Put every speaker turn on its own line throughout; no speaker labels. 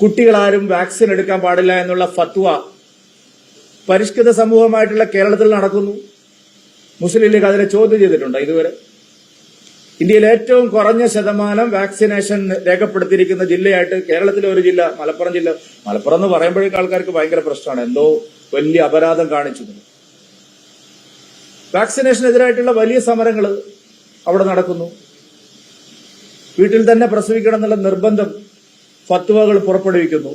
കുട്ടികളാരും vaccine എടുക്കാൻ പാടില്ല എന്നുള്ള ഫത്വ പരിഷ്കൃത സമൂഹമായിട്ടുള്ള കേരളത്തിൽ നടക്കുന്നു. മുസ്ലിം ലീഗ് അതിനെ ചോദ്യം ചെയ്തിട്ടുണ്ട് ഇതുവരെ. ഇന്ത്യയിൽ ഏറ്റവും കുറഞ്ഞ ശതമാനം വാക്സിനേഷൻ രേഖപ്പെടുത്തിയിരിക്കുന്ന ജില്ലയായിട്ട് കേരളത്തിലെ ഒരു ജില്ല മലപ്പുറം ജില്ല. മലപ്പുറം എന്ന് പറയുമ്പോഴേക്കും ആൾക്കാർക്ക് ഭയങ്കര പ്രശ്നമാണ്. എന്തോ വലിയ അപരാധം കാണിച്ചു. വാക്സിനേഷനെതിരായിട്ടുള്ള വലിയ സമരങ്ങൾ അവിടെ നടക്കുന്നു. വീട്ടിൽ തന്നെ പ്രസവിക്കണം എന്നുള്ള നിർബന്ധം ഫത്വകൾ പുറപ്പെടുവിക്കുന്നു.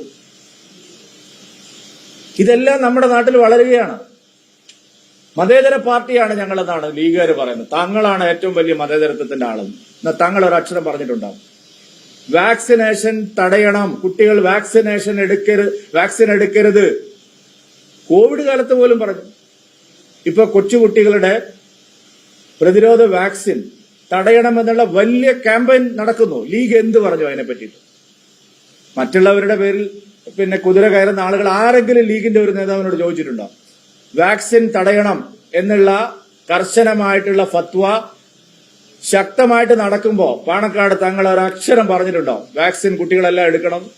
ഇതെല്ലാം നമ്മുടെ നാട്ടിൽ വളരുകയാണ്. മതേതര പാർട്ടിയാണ് ഞങ്ങളെന്നാണ് ലീഗുകാർ പറയുന്നത്. തങ്ങളാണ് ഏറ്റവും വലിയ മതേതരത്വത്തിന്റെ ആളെന്ന്. എന്നാൽ തങ്ങൾ ഒരു അക്ഷരം പറഞ്ഞിട്ടുണ്ടാവും. വാക്സിനേഷൻ തടയണം. കുട്ടികൾ വാക്സിനേഷൻ എടുക്കരുത് വാക്സിൻ എടുക്കരുത്. കോവിഡ് കാലത്ത് പോലും പറഞ്ഞു. ഇപ്പൊ കൊച്ചുകുട്ടികളുടെ പ്രതിരോധ വാക്സിൻ തടയണമെന്നുള്ള വലിയ ക്യാമ്പയിൻ നടക്കുന്നു. ലീഗ് എന്ത് പറഞ്ഞു അതിനെ പറ്റിയിട്ട് മറ്റുള്ളവരുടെ പേരിൽ പിന്നെ കുതിര കയറുന്ന ആളുകൾ ആരെങ്കിലും ലീഗിന്റെ ഒരു നേതാവിനോട് ചോദിച്ചിട്ടുണ്ടോ? വാക്സിൻ തടയണം എന്നുള്ള കർശനമായിട്ടുള്ള ഫത്വ ശക്തമായിട്ട് നടക്കുമ്പോ പാണക്കാട് തങ്ങൾ ഒരക്ഷരം പറഞ്ഞിട്ടുണ്ടോ? വാക്സിൻ കുട്ടികളെല്ലാം എടുക്കണം.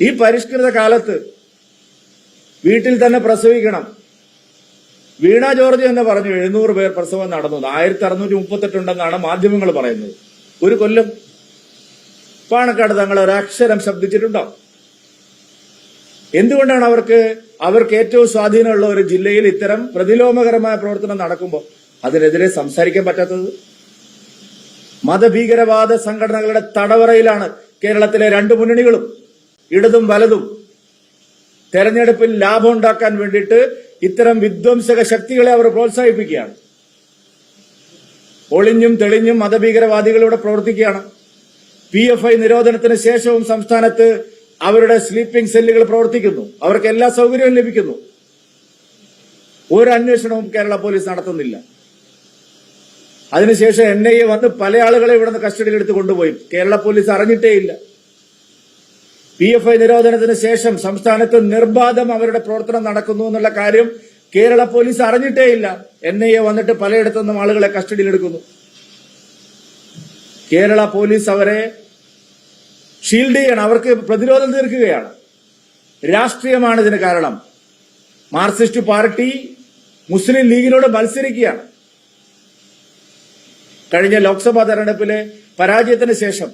ഈ പരിഷ്കൃത കാലത്ത് വീട്ടിൽ തന്നെ പ്രസവിക്കണം. വീണ ജോർജ് തന്നെ പറഞ്ഞു എഴുന്നൂറ് പേർ പ്രസവം നടന്നു ആയിരത്തി അറുന്നൂറ്റി മുപ്പത്തെട്ടുണ്ടെന്നാണ് മാധ്യമങ്ങൾ പറയുന്നത്. ഒരു കൊല്ലം പാണക്കാട് തങ്ങൾ ഒരക്ഷരം അക്ഷരം ശബ്ദിച്ചിട്ടുണ്ടോ? എന്തുകൊണ്ടാണ് അവർക്ക് അവർക്ക് ഏറ്റവും സ്വാധീനമുള്ള ഒരു ജില്ലയിൽ ഇത്തരം പ്രതിലോമകരമായ പ്രവർത്തനം നടക്കുമ്പോൾ അതിനെതിരെ സംസാരിക്കാൻ പറ്റാത്തത്? മതഭീകരവാദ സംഘടനകളുടെ തടവറയിലാണ് കേരളത്തിലെ രണ്ട് മുന്നണികളും ഇടതും വലതും. തെരഞ്ഞെടുപ്പിൽ ലാഭം ഉണ്ടാക്കാൻ വേണ്ടിയിട്ട് ഇത്തരം വിധ്വംസക ശക്തികളെ അവർ പ്രോത്സാഹിപ്പിക്കുകയാണ്. ഒളിഞ്ഞും തെളിഞ്ഞും മതഭീകരവാദികളിവിടെ പ്രവർത്തിക്കുകയാണ്. പി എഫ് ഐ നിരോധനത്തിന് ശേഷവും സംസ്ഥാനത്ത് അവരുടെ സ്ലീപ്പിംഗ് സെല്ലുകൾ പ്രവർത്തിക്കുന്നു. അവർക്ക് എല്ലാ സൗകര്യവും ലഭിക്കുന്നു. ഒരു അന്വേഷണവും കേരള പോലീസ് നടത്തുന്നില്ല. അതിനുശേഷം എൻ ഐ എ വന്ന് പല ആളുകളെ ഇവിടുന്ന് കസ്റ്റഡിയിൽ എടുത്ത് കൊണ്ടുപോയി. കേരള പോലീസ് അറിഞ്ഞിട്ടേയില്ല. പി എഫ് ഐ നിരോധനത്തിന് ശേഷം സംസ്ഥാനത്ത് നിർബാധം അവരുടെ പ്രവർത്തനം നടക്കുന്നു എന്നുള്ള കാര്യം കേരള പോലീസ് അറിഞ്ഞിട്ടേയില്ല. എൻ ഐ എ വന്നിട്ട് പലയിടത്തുനിന്നും ആളുകളെ കസ്റ്റഡിയിൽ എടുക്കുന്നു. കേരള പോലീസ് അവരെ ഷീൽഡ് ചെയ്യണം. അവർക്ക് പ്രതിരോധം തീർക്കുകയാണ്. രാഷ്ട്രീയമാണ് ഇതിന് കാരണം. മാർക്സിസ്റ്റ് പാർട്ടി മുസ്ലിം ലീഗിനോട് മത്സരിക്കുകയാണ്. കഴിഞ്ഞ ലോക്സഭാ തെരഞ്ഞെടുപ്പിലെ പരാജയത്തിന് ശേഷം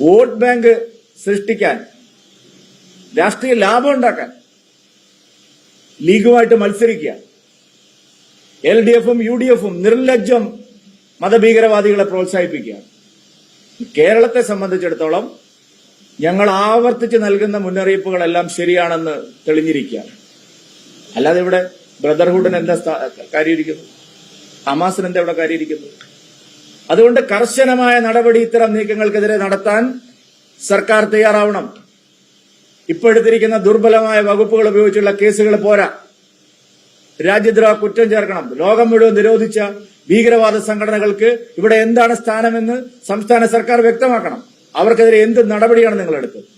വോട്ട് ബാങ്ക് സൃഷ്ടിക്കാൻ രാഷ്ട്രീയ ലാഭം ഉണ്ടാക്കാൻ ലീഗുമായിട്ട് മത്സരിക്കുക എൽ ഡി എഫും യു ഡി എഫും നിർലജ്ജം മതഭീകരവാദികളെ പ്രോത്സാഹിപ്പിക്കുകയാണ് കേരളത്തെ സംബന്ധിച്ചിടത്തോളം ഞങ്ങൾ ആവർത്തിച്ച് നൽകുന്ന മുന്നറിയിപ്പുകളെല്ലാം ശരിയാണെന്ന് തെളിഞ്ഞിരിക്കുകയാണ് അല്ലാതെ ഇവിടെ ബ്രദർഹുഡിന് എന്താ കാര്യമിരിക്കുന്നു? ഹമാസിന് എന്താ ഇവിടെ കാര്യമിരിക്കുന്നു? അതുകൊണ്ട് കർശനമായ നടപടി ഇത്തരം നീക്കങ്ങൾക്കെതിരെ നടത്താൻ സർക്കാർ തയ്യാറാവണം. ഇപ്പോഴെടുത്തിരിക്കുന്ന ദുർബലമായ വകുപ്പുകൾ ഉപയോഗിച്ചുള്ള കേസുകൾ പോരാ. രാജ്യദ്രോഹ കുറ്റം ചേർക്കണം. ലോകം മുഴുവൻ നിരോധിച്ച ഭീകരവാദ സംഘടനകൾക്ക് ഇവിടെ എന്താണ് സ്ഥാനമെന്ന് സംസ്ഥാന സർക്കാർ വ്യക്തമാക്കണം. അവർക്കെതിരെ എന്ത് നടപടിയാണ് നിങ്ങൾ എടുത്തത്